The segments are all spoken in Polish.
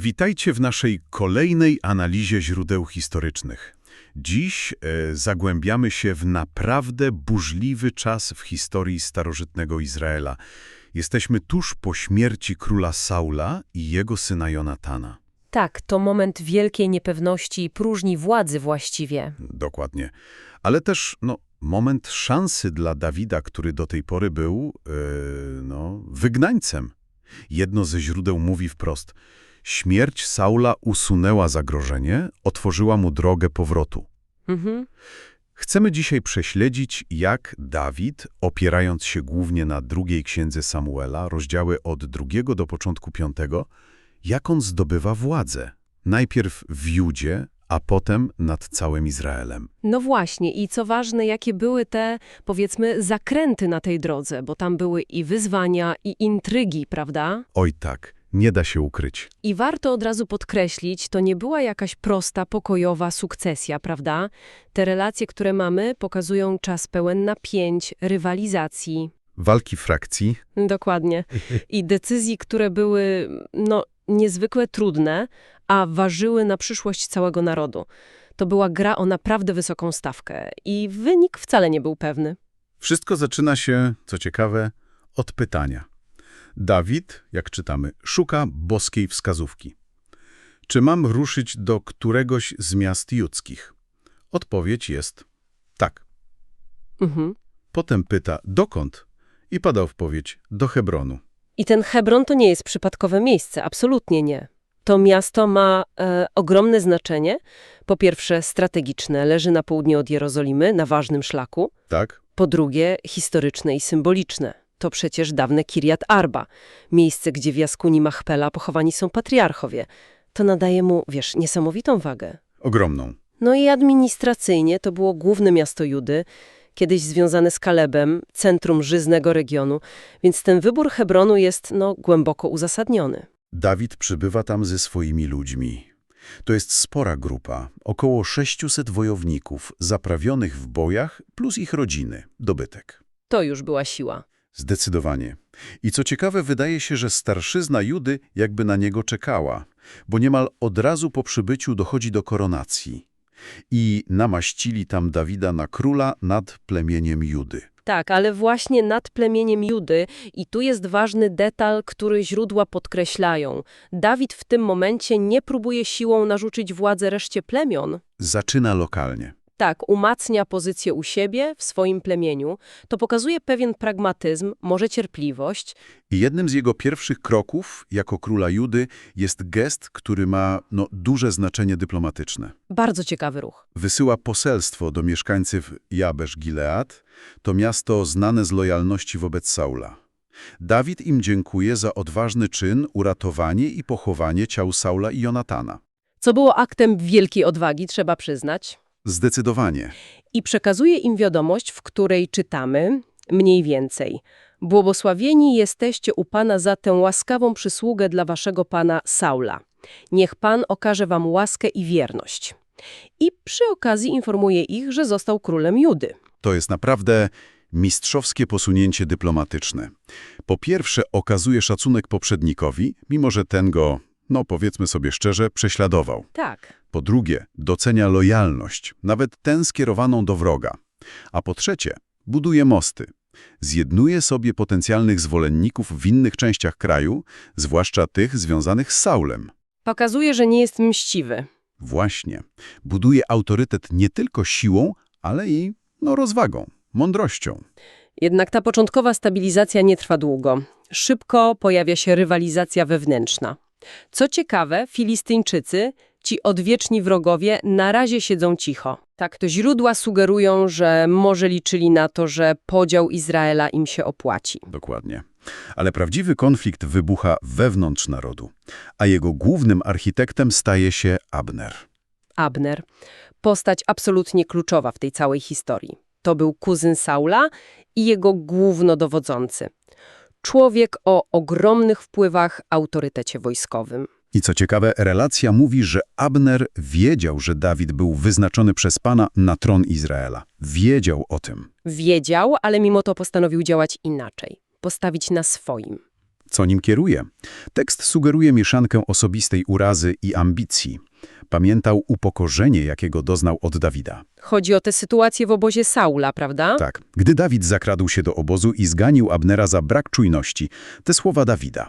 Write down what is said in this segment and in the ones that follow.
Witajcie w naszej kolejnej analizie źródeł historycznych. Dziś e, zagłębiamy się w naprawdę burzliwy czas w historii starożytnego Izraela. Jesteśmy tuż po śmierci króla Saula i jego syna Jonatana. Tak, to moment wielkiej niepewności i próżni władzy właściwie. Dokładnie. Ale też, no, moment szansy dla Dawida, który do tej pory był, e, no, wygnańcem. Jedno ze źródeł mówi wprost, śmierć Saula usunęła zagrożenie, otworzyła mu drogę powrotu. Mhm. Chcemy dzisiaj prześledzić, jak Dawid, opierając się głównie na drugiej księdze Samuela, rozdziały od drugiego do początku piątego, jak on zdobywa władzę. Najpierw w Judzie, a potem nad całym Izraelem. No właśnie, i co ważne, jakie były te, powiedzmy, zakręty na tej drodze, bo tam były i wyzwania, i intrygi, prawda? Oj tak, nie da się ukryć. I warto od razu podkreślić, to nie była jakaś prosta, pokojowa sukcesja, prawda? Te relacje, które mamy, pokazują czas pełen napięć, rywalizacji. Walki frakcji, Dokładnie. I decyzji, które były, no, niezwykle trudne, a ważyły na przyszłość całego narodu. To była gra o naprawdę wysoką stawkę i wynik wcale nie był pewny. Wszystko zaczyna się, co ciekawe, od pytania. Dawid, jak czytamy, szuka boskiej wskazówki. Czy mam ruszyć do któregoś z miast judzkich? Odpowiedź jest tak. Mhm. Potem pyta, dokąd? I pada odpowiedź, do Hebronu. I ten Hebron to nie jest przypadkowe miejsce, absolutnie nie. To miasto ma e, ogromne znaczenie. Po pierwsze, strategiczne, leży na południe od Jerozolimy, na ważnym szlaku. Tak? Po drugie, historyczne i symboliczne. To przecież dawne Kirjat Arba, miejsce, gdzie w jaskuni Machpela pochowani są patriarchowie. To nadaje mu, wiesz, niesamowitą wagę. Ogromną. No i administracyjnie to było główne miasto Judy, kiedyś związane z Kalebem, centrum żyznego regionu, więc ten wybór Hebronu jest, no, głęboko uzasadniony. Dawid przybywa tam ze swoimi ludźmi. To jest spora grupa, około 600 wojowników zaprawionych w bojach plus ich rodziny, dobytek. To już była siła. Zdecydowanie. I co ciekawe, wydaje się, że starszyzna Judy jakby na niego czekała, bo niemal od razu po przybyciu dochodzi do koronacji. I namaścili tam Dawida na króla nad plemieniem Judy. Tak, ale właśnie nad plemieniem Judy i tu jest ważny detal, który źródła podkreślają. Dawid w tym momencie nie próbuje siłą narzucić władzę reszcie plemion. Zaczyna lokalnie. Tak, umacnia pozycję u siebie, w swoim plemieniu. To pokazuje pewien pragmatyzm, może cierpliwość. I jednym z jego pierwszych kroków jako króla Judy jest gest, który ma no, duże znaczenie dyplomatyczne. Bardzo ciekawy ruch. Wysyła poselstwo do mieszkańców Jabesz-Gilead, to miasto znane z lojalności wobec Saula. Dawid im dziękuje za odważny czyn, uratowanie i pochowanie ciał Saula i Jonatana. Co było aktem wielkiej odwagi, trzeba przyznać. Zdecydowanie. I przekazuje im wiadomość, w której czytamy mniej więcej. Błogosławieni jesteście u Pana za tę łaskawą przysługę dla waszego Pana Saula. Niech Pan okaże wam łaskę i wierność. I przy okazji informuje ich, że został królem Judy. To jest naprawdę mistrzowskie posunięcie dyplomatyczne. Po pierwsze okazuje szacunek poprzednikowi, mimo że ten go, no powiedzmy sobie szczerze, prześladował. Tak. Po drugie, docenia lojalność, nawet tę skierowaną do wroga. A po trzecie, buduje mosty. Zjednuje sobie potencjalnych zwolenników w innych częściach kraju, zwłaszcza tych związanych z Saulem. Pokazuje, że nie jest mściwy. Właśnie. Buduje autorytet nie tylko siłą, ale i no, rozwagą, mądrością. Jednak ta początkowa stabilizacja nie trwa długo. Szybko pojawia się rywalizacja wewnętrzna. Co ciekawe, Filistyńczycy, ci odwieczni wrogowie, na razie siedzą cicho. Tak, to źródła sugerują, że może liczyli na to, że podział Izraela im się opłaci. Dokładnie. Ale prawdziwy konflikt wybucha wewnątrz narodu, a jego głównym architektem staje się Abner. Abner, postać absolutnie kluczowa w tej całej historii. To był kuzyn Saula i jego głównodowodzący. Człowiek o ogromnych wpływach, autorytecie wojskowym. I co ciekawe, relacja mówi, że Abner wiedział, że Dawid był wyznaczony przez Pana na tron Izraela. Wiedział o tym. Wiedział, ale mimo to postanowił działać inaczej. Postawić na swoim. Co nim kieruje? Tekst sugeruje mieszankę osobistej urazy i ambicji. Pamiętał upokorzenie, jakiego doznał od Dawida. Chodzi o tę sytuację w obozie Saula, prawda? Tak, gdy Dawid zakradł się do obozu i zganił Abnera za brak czujności, te słowa Dawida.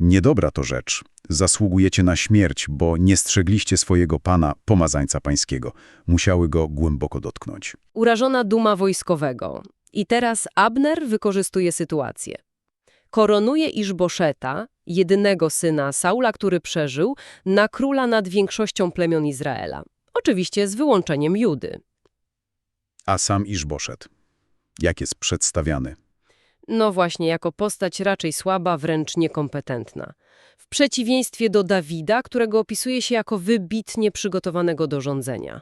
Niedobra to rzecz. Zasługujecie na śmierć, bo nie strzegliście swojego pana, pomazańca pańskiego. Musiały go głęboko dotknąć. Urażona duma wojskowego. I teraz Abner wykorzystuje sytuację. Koronuje Iżboszeta, jedynego syna Saula, który przeżył, na króla nad większością plemion Izraela. Oczywiście z wyłączeniem Judy. A sam Iżboszet. Jak jest przedstawiany? No właśnie, jako postać raczej słaba, wręcz niekompetentna. W przeciwieństwie do Dawida, którego opisuje się jako wybitnie przygotowanego do rządzenia.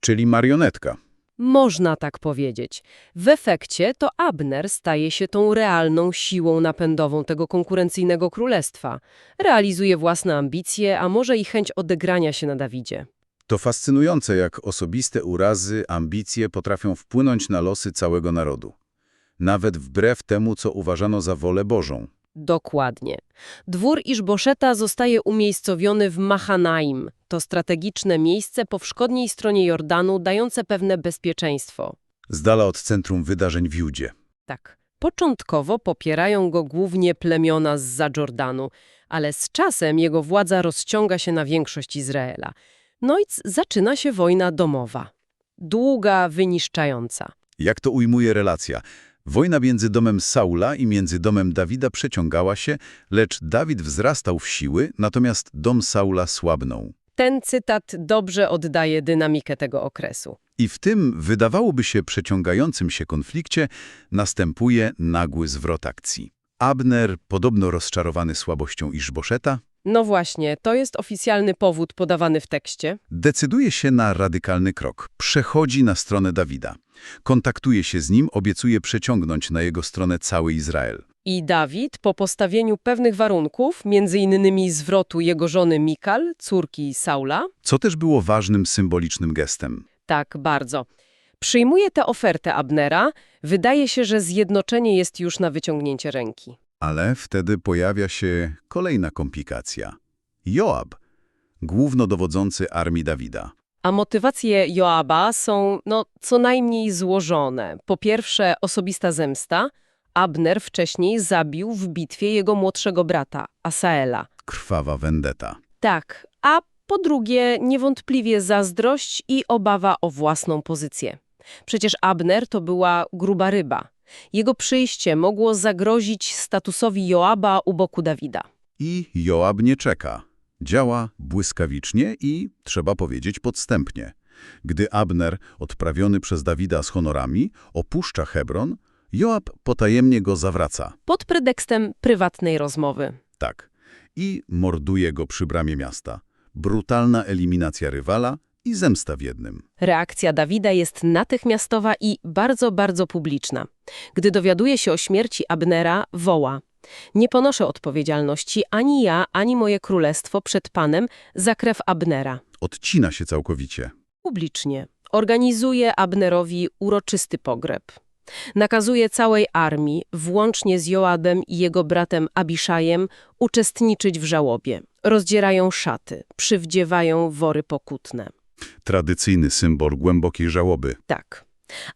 Czyli marionetka. Można tak powiedzieć. W efekcie to Abner staje się tą realną siłą napędową tego konkurencyjnego królestwa. Realizuje własne ambicje, a może i chęć odegrania się na Dawidzie. To fascynujące, jak osobiste urazy, ambicje potrafią wpłynąć na losy całego narodu. Nawet wbrew temu, co uważano za wolę Bożą. Dokładnie. Dwór Iżboszeta zostaje umiejscowiony w Mahanaim. To strategiczne miejsce po wschodniej stronie Jordanu, dające pewne bezpieczeństwo. Z dala od centrum wydarzeń w Judzie. Tak. Początkowo popierają go głównie plemiona z Jordanu, ale z czasem jego władza rozciąga się na większość Izraela. No i zaczyna się wojna domowa. Długa, wyniszczająca. Jak to ujmuje relacja? Wojna między domem Saula i między domem Dawida przeciągała się, lecz Dawid wzrastał w siły, natomiast dom Saula słabnął. Ten cytat dobrze oddaje dynamikę tego okresu. I w tym, wydawałoby się przeciągającym się konflikcie, następuje nagły zwrot akcji. Abner, podobno rozczarowany słabością Iżboszeta, No właśnie, to jest oficjalny powód podawany w tekście. decyduje się na radykalny krok. Przechodzi na stronę Dawida. Kontaktuje się z nim, obiecuje przeciągnąć na jego stronę cały Izrael. I Dawid, po postawieniu pewnych warunków, między innymi zwrotu jego żony Mikal, córki Saula, Co też było ważnym symbolicznym gestem. tak bardzo, przyjmuje tę ofertę Abnera, wydaje się, że zjednoczenie jest już na wyciągnięcie ręki. Ale wtedy pojawia się kolejna komplikacja. Joab, głównodowodzący armii Dawida. A motywacje Joaba są, no, co najmniej złożone. Po pierwsze, osobista zemsta. Abner wcześniej zabił w bitwie jego młodszego brata, Asaela. Krwawa vendetta. Tak, a po drugie, niewątpliwie zazdrość i obawa o własną pozycję. Przecież Abner to była gruba ryba. Jego przyjście mogło zagrozić statusowi Joaba u boku Dawida. I Joab nie czeka. Działa błyskawicznie i, trzeba powiedzieć, podstępnie. Gdy Abner, odprawiony przez Dawida z honorami, opuszcza Hebron, Joab potajemnie go zawraca. Pod pretekstem prywatnej rozmowy. Tak. I morduje go przy bramie miasta. Brutalna eliminacja rywala i zemsta w jednym. Reakcja Dawida jest natychmiastowa i bardzo, bardzo publiczna. Gdy dowiaduje się o śmierci Abnera, woła: Nie ponoszę odpowiedzialności ani ja, ani moje królestwo przed Panem za krew Abnera. Odcina się całkowicie. Publicznie. Organizuje Abnerowi uroczysty pogreb. Nakazuje całej armii, włącznie z Joabem i jego bratem Abiszajem, uczestniczyć w żałobie. Rozdzierają szaty, przywdziewają wory pokutne. Tradycyjny symbol głębokiej żałoby. Tak.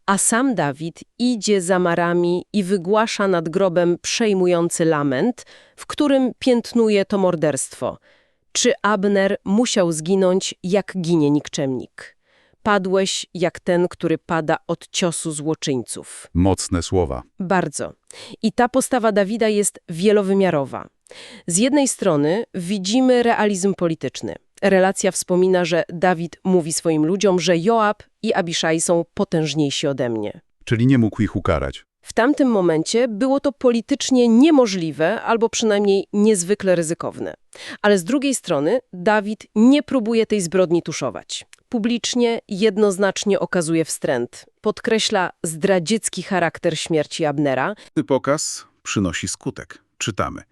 A sam Dawid idzie za marami i wygłasza nad grobem przejmujący lament, w którym piętnuje to morderstwo. Czy Abner musiał zginąć, jak ginie nikczemnik? Padłeś jak ten, który pada od ciosu złoczyńców. Mocne słowa. Bardzo. I ta postawa Dawida jest wielowymiarowa. Z jednej strony widzimy realizm polityczny. Relacja wspomina, że Dawid mówi swoim ludziom, że Joab i Abiszaj są potężniejsi ode mnie. Czyli nie mógł ich ukarać. W tamtym momencie było to politycznie niemożliwe albo przynajmniej niezwykle ryzykowne. Ale z drugiej strony Dawid nie próbuje tej zbrodni tuszować. Publicznie jednoznacznie okazuje wstręt. Podkreśla zdradziecki charakter śmierci Abnera, Ten pokaz przynosi skutek. Czytamy.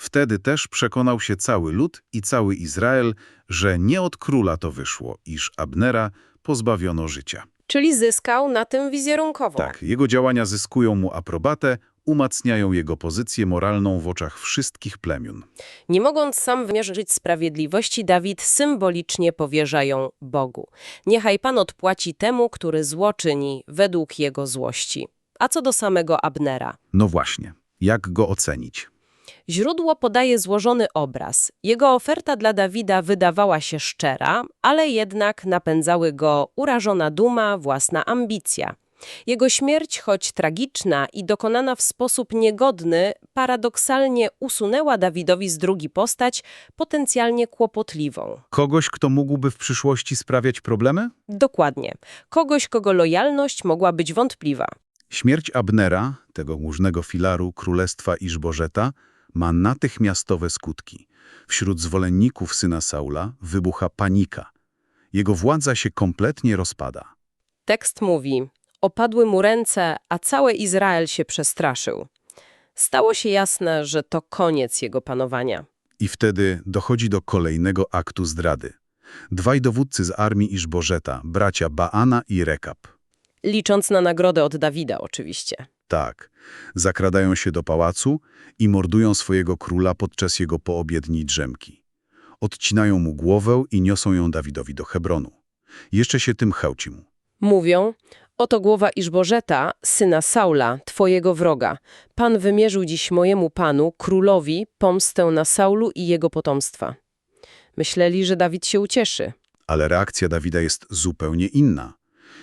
Wtedy też przekonał się cały lud i cały Izrael, że nie od króla to wyszło, iż Abnera pozbawiono życia. czyli zyskał na tym wizerunkowo. Tak, jego działania zyskują mu aprobatę, umacniają jego pozycję moralną w oczach wszystkich plemion. Nie mogąc sam wymierzyć sprawiedliwości, Dawid symbolicznie powierza ją Bogu. Niechaj Pan odpłaci temu, który zło czyni według jego złości. A co do samego Abnera? No właśnie, jak go ocenić? Źródło podaje złożony obraz. Jego oferta dla Dawida wydawała się szczera, ale jednak napędzały go urażona duma, własna ambicja. Jego śmierć, choć tragiczna i dokonana w sposób niegodny, paradoksalnie usunęła Dawidowi z drugi postać, potencjalnie kłopotliwą. Kogoś, kto mógłby w przyszłości sprawiać problemy? Dokładnie. Kogoś, kogo lojalność mogła być wątpliwa. Śmierć Abnera, tego mużnego filaru królestwa Iżbożeta, ma natychmiastowe skutki. Wśród zwolenników syna Saula wybucha panika. Jego władza się kompletnie rozpada. Tekst mówi: Opadły mu ręce, a cały Izrael się przestraszył. Stało się jasne, że to koniec jego panowania. I wtedy dochodzi do kolejnego aktu zdrady. Dwaj dowódcy z armii Iżbożeta, bracia Baana i Rekab. Licząc na nagrodę od Dawida, oczywiście. Tak, zakradają się do pałacu i mordują swojego króla podczas jego poobiedniej drzemki. Odcinają mu głowę i niosą ją Dawidowi do Hebronu. Jeszcze się tym chełci mu. Mówią: Oto głowa Iżbożeta, syna Saula, twojego wroga. Pan wymierzył dziś mojemu panu, królowi, pomstę na Saulu i jego potomstwa. Myśleli, że Dawid się ucieszy. Ale reakcja Dawida jest zupełnie inna.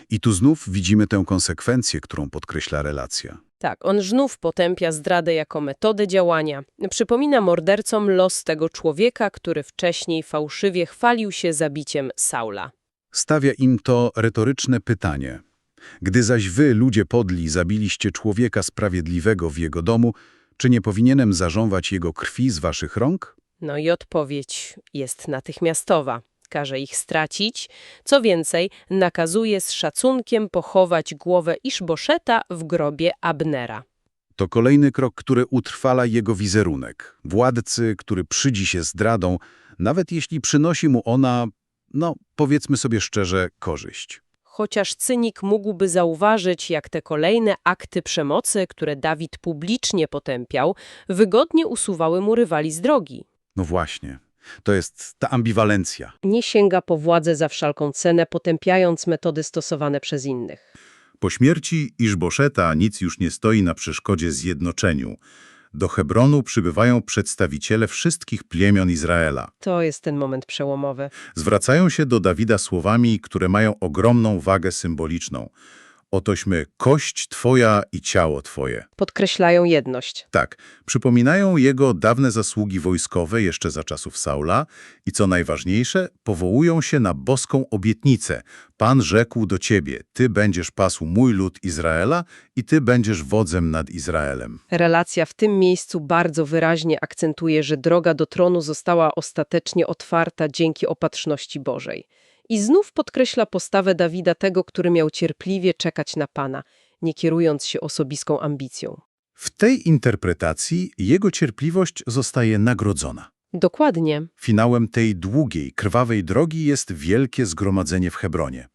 I tu znów widzimy tę konsekwencję, którą podkreśla relacja. Tak, on znów potępia zdradę jako metodę działania. Przypomina mordercom los tego człowieka, który wcześniej fałszywie chwalił się zabiciem Saula. Stawia im to retoryczne pytanie. Gdy zaś wy, ludzie podli, zabiliście człowieka sprawiedliwego w jego domu, czy nie powinienem zarządzać jego krwi z waszych rąk? No i odpowiedź jest natychmiastowa. Każe ich stracić. Co więcej, nakazuje z szacunkiem pochować głowę Iszboszeta w grobie Abnera. To kolejny krok, który utrwala jego wizerunek. Władcy, który przydzi się zdradą, nawet jeśli przynosi mu ona, no powiedzmy sobie szczerze, korzyść. Chociaż cynik mógłby zauważyć, jak te kolejne akty przemocy, które Dawid publicznie potępiał, wygodnie usuwały mu rywali z drogi. No właśnie, to jest ta ambiwalencja. Nie sięga po władzę za wszelką cenę, potępiając metody stosowane przez innych. Po śmierci Iżboszeta nic już nie stoi na przeszkodzie zjednoczeniu. Do Hebronu przybywają przedstawiciele wszystkich plemion Izraela. To jest ten moment przełomowy. Zwracają się do Dawida słowami, które mają ogromną wagę symboliczną. Otośmy kość Twoja i ciało Twoje. Podkreślają jedność. Tak, przypominają jego dawne zasługi wojskowe jeszcze za czasów Saula i co najważniejsze, powołują się na boską obietnicę. Pan rzekł do ciebie, ty będziesz pasł mój lud Izraela i ty będziesz wodzem nad Izraelem. Relacja w tym miejscu bardzo wyraźnie akcentuje, że droga do tronu została ostatecznie otwarta dzięki opatrzności Bożej. I znów podkreśla postawę Dawida tego, który miał cierpliwie czekać na Pana, nie kierując się osobiską ambicją. W tej interpretacji jego cierpliwość zostaje nagrodzona. Dokładnie. Finałem tej długiej, krwawej drogi jest wielkie zgromadzenie w Hebronie.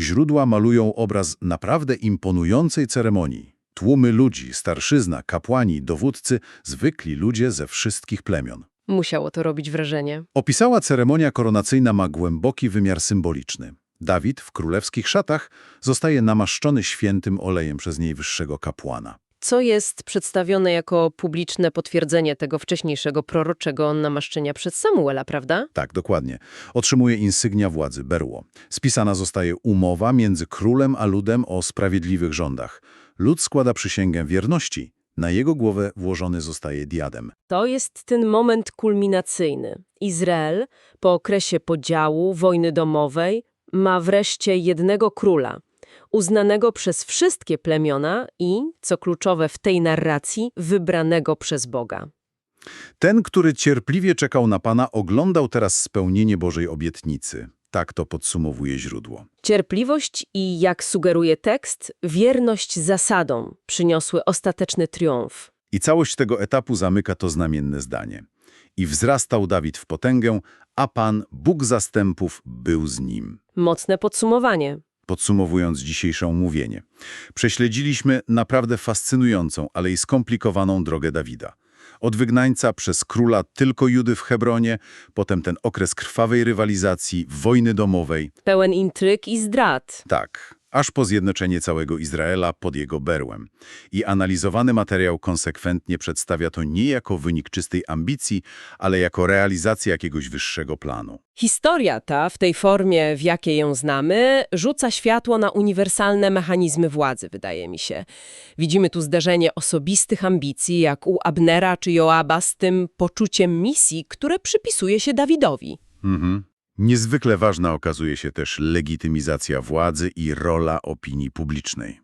Źródła malują obraz naprawdę imponującej ceremonii. Tłumy ludzi, starszyzna, kapłani, dowódcy, zwykli ludzie ze wszystkich plemion. Musiało to robić wrażenie. Opisała ceremonia koronacyjna ma głęboki wymiar symboliczny. Dawid w królewskich szatach zostaje namaszczony świętym olejem przez najwyższego kapłana. Co jest przedstawione jako publiczne potwierdzenie tego wcześniejszego proroczego namaszczenia przez Samuela, prawda? Tak, dokładnie. Otrzymuje insygnia władzy, berło. Spisana zostaje umowa między królem a ludem o sprawiedliwych rządach. Lud składa przysięgę wierności. Na jego głowę włożony zostaje diadem. To jest ten moment kulminacyjny. Izrael, po okresie podziału, wojny domowej, ma wreszcie jednego króla, uznanego przez wszystkie plemiona i, co kluczowe w tej narracji, wybranego przez Boga. Ten, który cierpliwie czekał na Pana, oglądał teraz spełnienie Bożej obietnicy. Tak to podsumowuje źródło. Cierpliwość i, jak sugeruje tekst, wierność zasadom przyniosły ostateczny triumf. I całość tego etapu zamyka to znamienne zdanie. I wzrastał Dawid w potęgę, a Pan, Bóg zastępów, był z nim. Mocne podsumowanie. Podsumowując dzisiejsze omówienie, prześledziliśmy naprawdę fascynującą, ale i skomplikowaną drogę Dawida. Od wygnańca przez króla tylko Judy w Hebronie, potem ten okres krwawej rywalizacji, wojny domowej, Pełen intryg i zdrad. tak, aż po zjednoczenie całego Izraela pod jego berłem. I analizowany materiał konsekwentnie przedstawia to nie jako wynik czystej ambicji, ale jako realizację jakiegoś wyższego planu. Historia ta, w tej formie, w jakiej ją znamy, rzuca światło na uniwersalne mechanizmy władzy, wydaje mi się. Widzimy tu zderzenie osobistych ambicji, jak u Abnera czy Joaba, z tym poczuciem misji, które przypisuje się Dawidowi. Mhm. Niezwykle ważna okazuje się też legitymizacja władzy i rola opinii publicznej.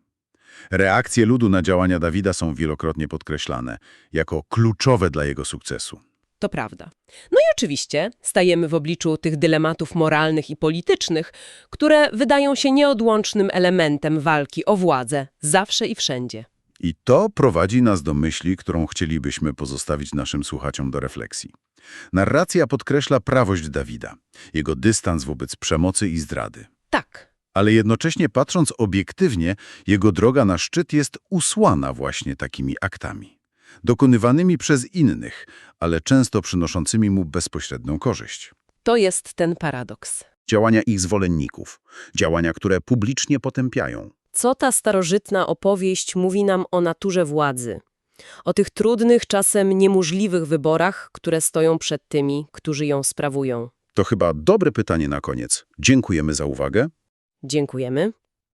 Reakcje ludu na działania Dawida są wielokrotnie podkreślane jako kluczowe dla jego sukcesu. To prawda. No i oczywiście stajemy w obliczu tych dylematów moralnych i politycznych, które wydają się nieodłącznym elementem walki o władzę, zawsze i wszędzie. I to prowadzi nas do myśli, którą chcielibyśmy pozostawić naszym słuchaczom do refleksji. Narracja podkreśla prawość Dawida, jego dystans wobec przemocy i zdrady. Tak, Ale jednocześnie patrząc obiektywnie, jego droga na szczyt jest usłana właśnie takimi aktami. Dokonywanymi przez innych, ale często przynoszącymi mu bezpośrednią korzyść. to jest ten paradoks. Działania ich zwolenników, działania, które publicznie potępiają. Co ta starożytna opowieść mówi nam o naturze władzy? O tych trudnych, czasem niemożliwych wyborach, które stoją przed tymi, którzy ją sprawują. To chyba dobre pytanie na koniec. Dziękujemy za uwagę. Dziękujemy.